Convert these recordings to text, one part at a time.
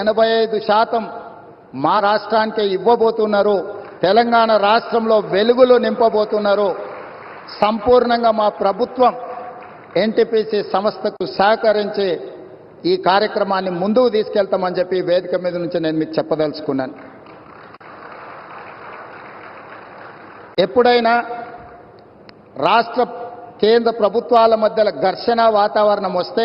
ఎనభై ఐదు శాతం మా రాష్ట్రానికే ఇవ్వబోతున్నారు. తెలంగాణ రాష్ట్రంలో వెలుగులు నింపబోతున్నారు. సంపూర్ణంగా మా ప్రభుత్వం ఎన్టీపీసీ సంస్థకు సహకరించి ఈ కార్యక్రమాన్ని ముందుకు తీసుకెళ్తామని చెప్పి వేదిక మీద నుంచి నేను మీకు చెప్పదలుచుకున్నాను. ఎప్పుడైనా రాష్ట్ర కేంద్ర ప్రభుత్వాల మధ్యలో ఘర్షణ వాతావరణం వస్తే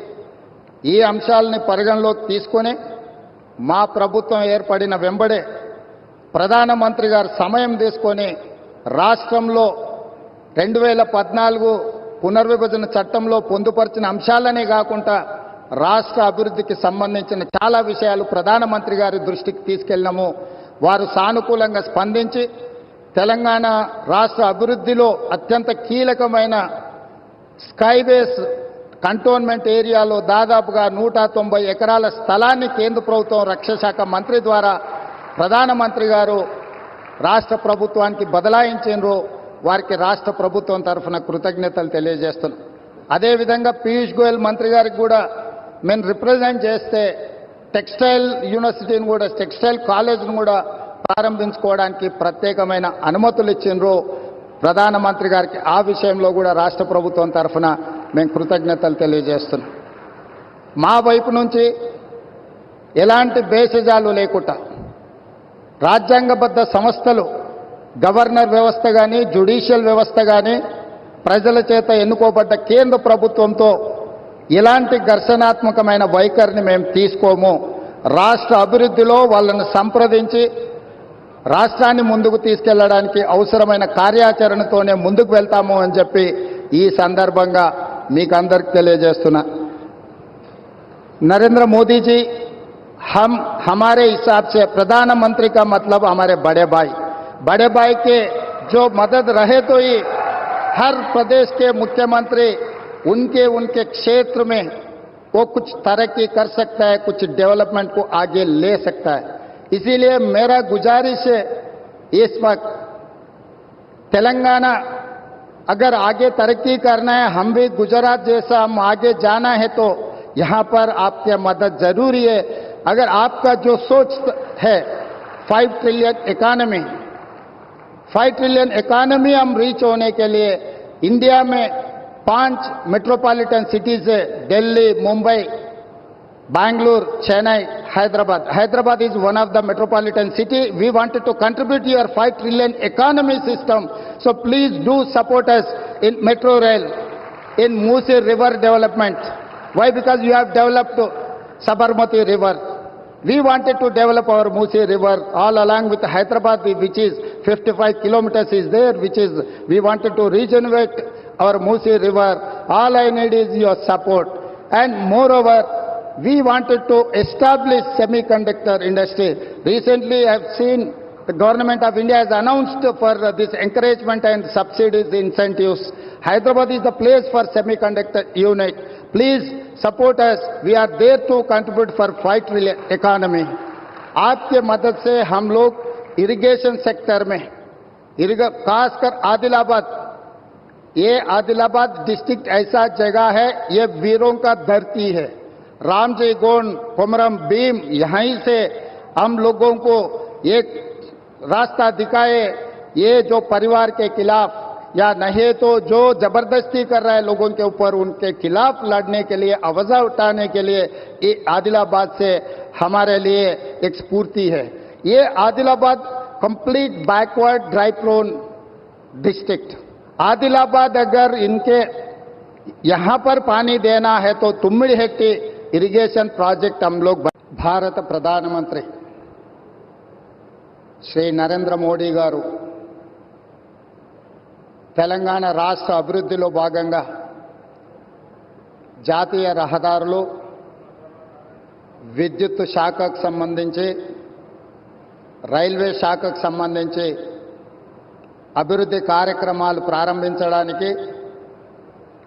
ఈ అంశాలని పరిగణలోకి తీసుకొని మా ప్రభుత్వం ఏర్పడిన వెంబడే ప్రధానమంత్రి గారు సమయం తీసుకొని రాష్ట్రంలో రెండు వేల పద్నాలుగు పునర్విభజన చట్టంలో పొందుపరిచిన అంశాలనే కాకుండా రాష్ట్ర అభివృద్ధికి సంబంధించిన చాలా విషయాలు ప్రధానమంత్రి గారి దృష్టికి తీసుకెళ్ళినాము. వారు సానుకూలంగా స్పందించి తెలంగాణ రాష్ట్ర అభివృద్ధిలో అత్యంత కీలకమైన స్కైవేస్ కంటోన్మెంట్ ఏరియాలో దాదాపుగా నూట తొంభై ఎకరాల స్థలాన్ని కేంద్ర ప్రభుత్వం రక్షశాఖ మంత్రి ద్వారా ప్రధానమంత్రి గారు రాష్ట్ర ప్రభుత్వానికి బదలాయించారు వారికి రాష్ట్ర ప్రభుత్వం తరఫున కృతజ్ఞతలు తెలియజేస్తున్నాం. అదేవిధంగా పీయూష్ గోయల్ మంత్రి గారికి కూడా మేము రిప్రజెంట్ చేస్తే టెక్స్టైల్ యూనివర్సిటీని కూడా టెక్స్టైల్ కాలేజ్ను కూడా ప్రారంభించుకోవడానికి ప్రత్యేకమైన అనుమతులు ఇచ్చిండ్రు. ప్రధానమంత్రి గారికి ఆ విషయంలో కూడా రాష్ట్ర ప్రభుత్వం తరఫున మేము కృతజ్ఞతలు తెలియజేస్తున్నాం. మా వైపు నుంచి ఎలాంటి భేషజాలు లేకుండా రాజ్యాంగబద్ధ సంస్థలు గవర్నర్ వ్యవస్థ కానీ జ్యుడిషియల్ వ్యవస్థ కానీ ప్రజల చేత ఎన్నుకోబడ్డ కేంద్ర ప్రభుత్వంతో ఇలాంటి ఘర్షణాత్మకమైన వైఖరిని మేము తీసుకోము. రాష్ట్ర అభివృద్ధిలో వాళ్ళను సంప్రదించి రాష్ట్రాన్ని ముందుకు తీసుకెళ్ళడానికి అవసరమైన కార్యాచరణతోనే ముందుకు వెళ్తాము అని చెప్పి ఈ సందర్భంగా మీకు అందరికి తెలియజేస్తున్నా नरेंद्र मोदी जी हम हमारे हिसाब से प्रधानमंत्री का मतलब हमारे बड़े भाई बड़े भाई के जो मदद रहे तो ही हर प्रदेश के मुख्यमंत्री उनके उनके क्षेत्र में वो कुछ तरक्की कर सकता है कुछ डेवलपमेंट को आगे ले सकता है इसीलिए मेरा गुजारिश है इस वक्त तेलंगाना अगर आगे तरक्की करना है हम भी गुजरात जैसा हम आगे जाना है तो यहाँ पर आपके मदद ज़रूरी है। अगर आपका जो सोच है five trillion economy five trillion economy हम रीच होने के लिए इंडिया में पाँच मेट्रोपॉलिटन सिटीज़ है Delhi Mumbai Bangalore, Chennai, Hyderabad. Hyderabad is one of the metropolitan city. We wanted to contribute to your 5 trillion economy system. So please do support us in metro rail, in Musi river development. Why? Because you have developed Sabarmati river. We wanted to develop our Musi river all along with Hyderabad, which is 55 kilometers is there, which is, we wanted to regenerate our Musi river. All I need is your support. And moreover, we wanted to establish semiconductor industry. Recently, I have seen the government of India has announced for this encouragement and subsidies, incentives. Hyderabad is the place for semiconductor unit. Please support us. We are there to contribute for 5 trillion economy. आपके मदद से हम लोग irrigation sector में इरिग खासकर आदिलाबाद ये Adilabad district ऐसा जगह है ये वीरों का धरती है रामजी गोंड कुमरम भीम यहीं से हम लोगों को एक रास्ता दिखाए, ये जो परिवार के खिलाफ, या नहीं तो जो ज़बरदस्ती कर रहा है लोगों के ऊपर, उनके खिलाफ लड़ने के लिए, आवाजा उठाने के लिए आदिलाबाद से हमारे लिए एक स्फूर्ति है। ये Adilabad complete backward dry prone district. Adilabad अगर इनके यहाँ पर पानी देना है तो तुम्मिड़ी हेक्टी इरिगेशन प्रोजेक्ट हम लोग భారత ప్రధానమంత్రి శ్రీ నరేంద్ర మోడీ గారు తెలంగాణ రాష్ట్ర అభివృద్ధిలో భాగంగా జాతీయ రహదారులు విద్యుత్ శాఖకు సంబంధించి రైల్వే శాఖకు సంబంధించి అభివృద్ధి కార్యక్రమాలు ప్రారంభించడానికి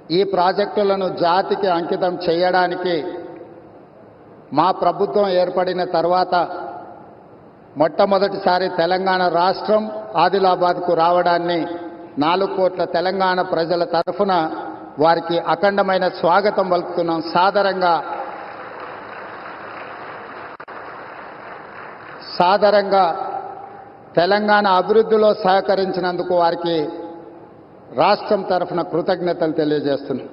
ఈ ప్రాజెక్టులను జాతికి అంకితం చేయడానికి మా ప్రభుత్వం ఏర్పడిన తర్వాత మొట్టమొదటిసారి తెలంగాణ రాష్ట్రం ఆదిలాబాద్కు రావడాన్ని నాలుగు కోట్ల తెలంగాణ ప్రజల తరఫున వారికి అఖండమైన స్వాగతం పలుకుతున్నాం. సాదరంగా సాదరంగా తెలంగాణ అభివృద్ధిలో సహకరించినందుకు వారికి రాష్ట్రం తరఫున కృతజ్ఞతలు తెలియజేస్తున్నాం.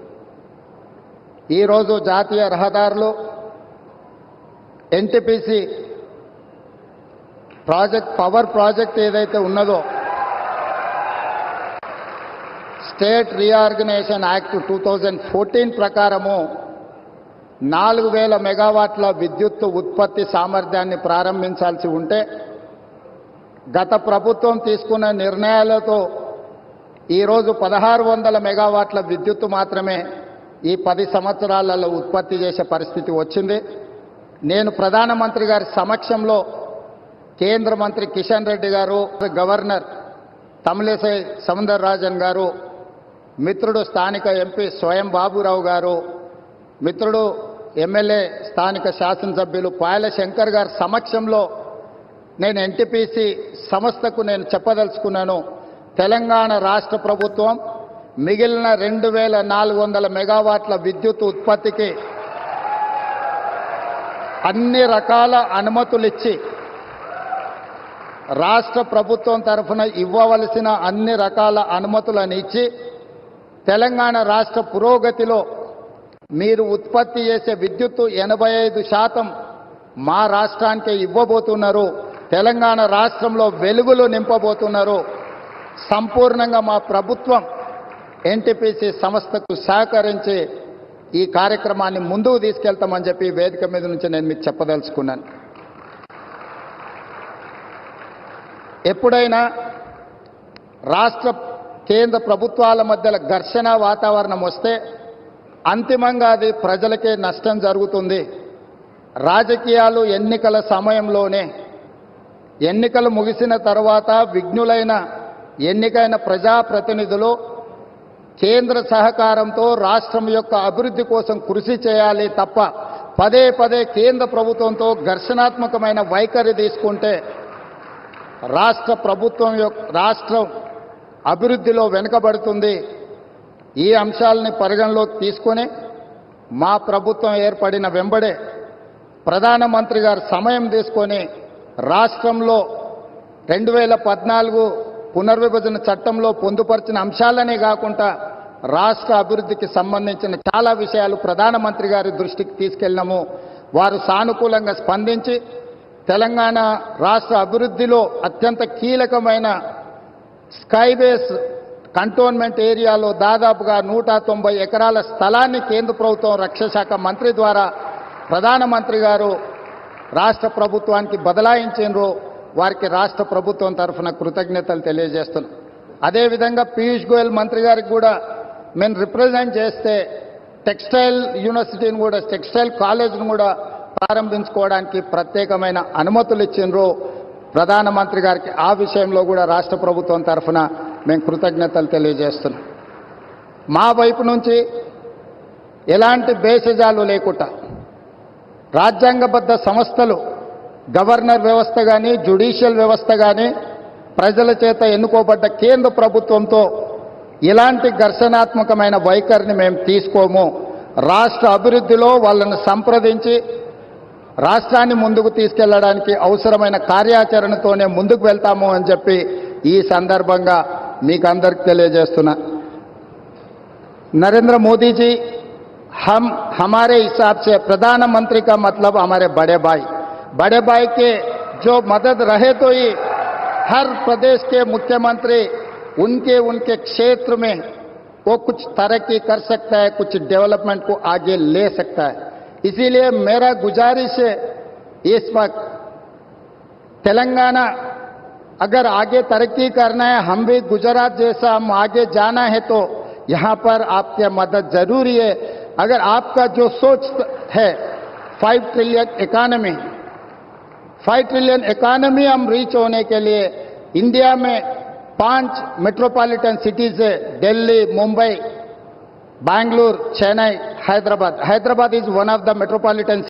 ఈరోజు జాతీయ రహదారులు ఎన్టీపీసీ ప్రాజెక్ట్ పవర్ ప్రాజెక్ట్ ఏదైతే ఉన్నదో state reorganisation act two thousand fourteen ప్రకారము నాలుగు వేల మెగావాట్ల విద్యుత్ ఉత్పత్తి సామర్థ్యాన్ని ప్రారంభించాల్సి ఉంటే గత ప్రభుత్వం తీసుకున్న నిర్ణయాలతో ఈరోజు పదహారు వందల మెగావాట్ల విద్యుత్తు మాత్రమే ఈ పది సంవత్సరాలలో ఉత్పత్తి చేసే పరిస్థితి వచ్చింది. నేను ప్రధానమంత్రి గారి సమక్షంలో కేంద్ర మంత్రి కిషన్ రెడ్డి గారు గవర్నర్ తమిళసై సౌందరరాజన్ గారు మిత్రుడు స్థానిక ఎంపీ స్వయం బాబురావు గారు మిత్రుడు ఎమ్మెల్యే స్థానిక శాసనసభ్యులు పాయల శంకర్ గారి సమక్షంలో నేను ఎన్టీపీసీ సంస్థకు నేను చెప్పదలుచుకున్నాను. తెలంగాణ రాష్ట్ర ప్రభుత్వం మిగిలిన రెండు వేల నాలుగు వందల మెగావాట్ల విద్యుత్ ఉత్పత్తికి అన్ని రకాల అనుమతులు ఇచ్చి రాష్ట్ర ప్రభుత్వం తరఫున ఇవ్వవలసిన అన్ని రకాల అనుమతులను ఇచ్చి తెలంగాణ రాష్ట్ర పురోగతిలో మీరు ఉత్పత్తి చేసే విద్యుత్తు ఎనభై ఐదు శాతం మా రాష్ట్రానికి ఇవ్వబోతున్నారు. తెలంగాణ రాష్ట్రంలో వెలుగులు నింపబోతున్నారు. సంపూర్ణంగా మా ప్రభుత్వం ఎన్టీపీసీ సంస్థకు సహకరించి ఈ కార్యక్రమాన్ని ముందుకు తీసుకెళ్తామని చెప్పి వేదిక మీద నుంచి నేను మీకు చెప్పదలుచుకున్నాను. ఎప్పుడైనా రాష్ట్ర కేంద్ర ప్రభుత్వాల మధ్యల ఘర్షణ వాతావరణం వస్తే అంతిమంగా అది ప్రజలకే నష్టం జరుగుతుంది. రాజకీయాలు ఎన్నికల సమయంలోనే ఎన్నికలు ముగిసిన తర్వాత విఘ్నులైన ఎన్నికైన ప్రజాప్రతినిధులు కేంద్ర సహకారంతో రాష్ట్రం యొక్క అభివృద్ధి కోసం కృషి చేయాలి తప్ప పదే పదే కేంద్ర ప్రభుత్వంతో ఘర్షణాత్మకమైన వైఖరి తీసుకుంటే రాష్ట్ర ప్రభుత్వం యొక్క రాష్ట్రం అభివృద్ధిలో వెనుకబడుతుంది. ఈ అంశాలని పరిగణలోకి తీసుకొని మా ప్రభుత్వం ఏర్పడిన వెంబడే ప్రధానమంత్రి గారు సమయం తీసుకొని రాష్ట్రంలో రెండు వేల పద్నాలుగు పునర్విభజన చట్టంలో పొందుపరిచిన అంశాలనే కాకుండా రాష్ట్ర అభివృద్ధికి సంబంధించిన చాలా విషయాలు ప్రధానమంత్రి గారి దృష్టికి తీసుకెళ్ళినాము. వారు సానుకూలంగా స్పందించి తెలంగాణ రాష్ట్ర అభివృద్ధిలో అత్యంత కీలకమైన స్కైబేస్ కంటోన్మెంట్ ఏరియాలో దాదాపుగా నూట తొంభై ఎకరాల స్థలాన్ని కేంద్ర ప్రభుత్వం రక్షణ శాఖ మంత్రి ద్వారా ప్రధానమంత్రి గారు రాష్ట్ర ప్రభుత్వానికి బదలాయించారు వారికి రాష్ట్ర ప్రభుత్వం తరఫున కృతజ్ఞతలు తెలియజేస్తున్నాం. అదేవిధంగా పీయూష్ గోయల్ మంత్రి గారికి కూడా మేము రిప్రజెంట్ చేస్తే టెక్స్టైల్ యూనివర్సిటీని కూడా టెక్స్టైల్ కాలేజ్ను కూడా ప్రారంభించుకోవడానికి ప్రత్యేకమైన అనుమతులు ఇచ్చిండ్రు. ప్రధానమంత్రి గారికి ఆ విషయంలో కూడా రాష్ట్ర ప్రభుత్వం తరఫున మేము కృతజ్ఞతలు తెలియజేస్తున్నాం. మా వైపు నుంచి ఎలాంటి భేషజాలు లేకుండా రాజ్యాంగబద్ధ సంస్థలు గవర్నర్ వ్యవస్థ కానీ జ్యుడిషియల్ వ్యవస్థ కానీ ప్రజల చేత ఎన్నుకోబడ్డ కేంద్ర ప్రభుత్వంతో ఇలాంటి ఘర్షణాత్మకమైన వైఖరిని మేము తీసుకోము రాష్ట్ర అభివృద్ధిలో వాళ్ళను సంప్రదించి రాష్ట్రాన్ని ముందుకు తీసుకెళ్లడానికి అవసరమైన కార్యాచరణతోనే ముందుకు వెళ్తాము అని చెప్పి ఈ సందర్భంగా మీకు అందరికి తెలియజేస్తున్నా नरेंद्र मोदी जी हम हमारे हिसाब से प्रधानमंत्री का मतलब हमारे बड़े भाई बड़े भाई के जो मदद रहे तो ही हर प्रदेश के मुख्यमंत्री उनके उनके क्षेत्र में वो कुछ तरक्की कर सकता है, कुछ डेवलपमेंट को आगे ले सकता है। इसीलिए मेरा गुजारिश है, इस वक्त तेलंगाना अगर आगे तरक्की करना है, हम भी गुजरात जैसा हम आगे जाना है तो यहाँ पर आपके मदद ज़रूरी है। अगर आपका जो सोच है five trillion economy five trillion economy हम रीच होने के लिए इंडिया में पाँच मेट्रोपॉलिटन सिटीज़ है, Delhi, Mumbai, Bangalore, Chennai, Hyderabad. Hyderabad is one of the metropolitan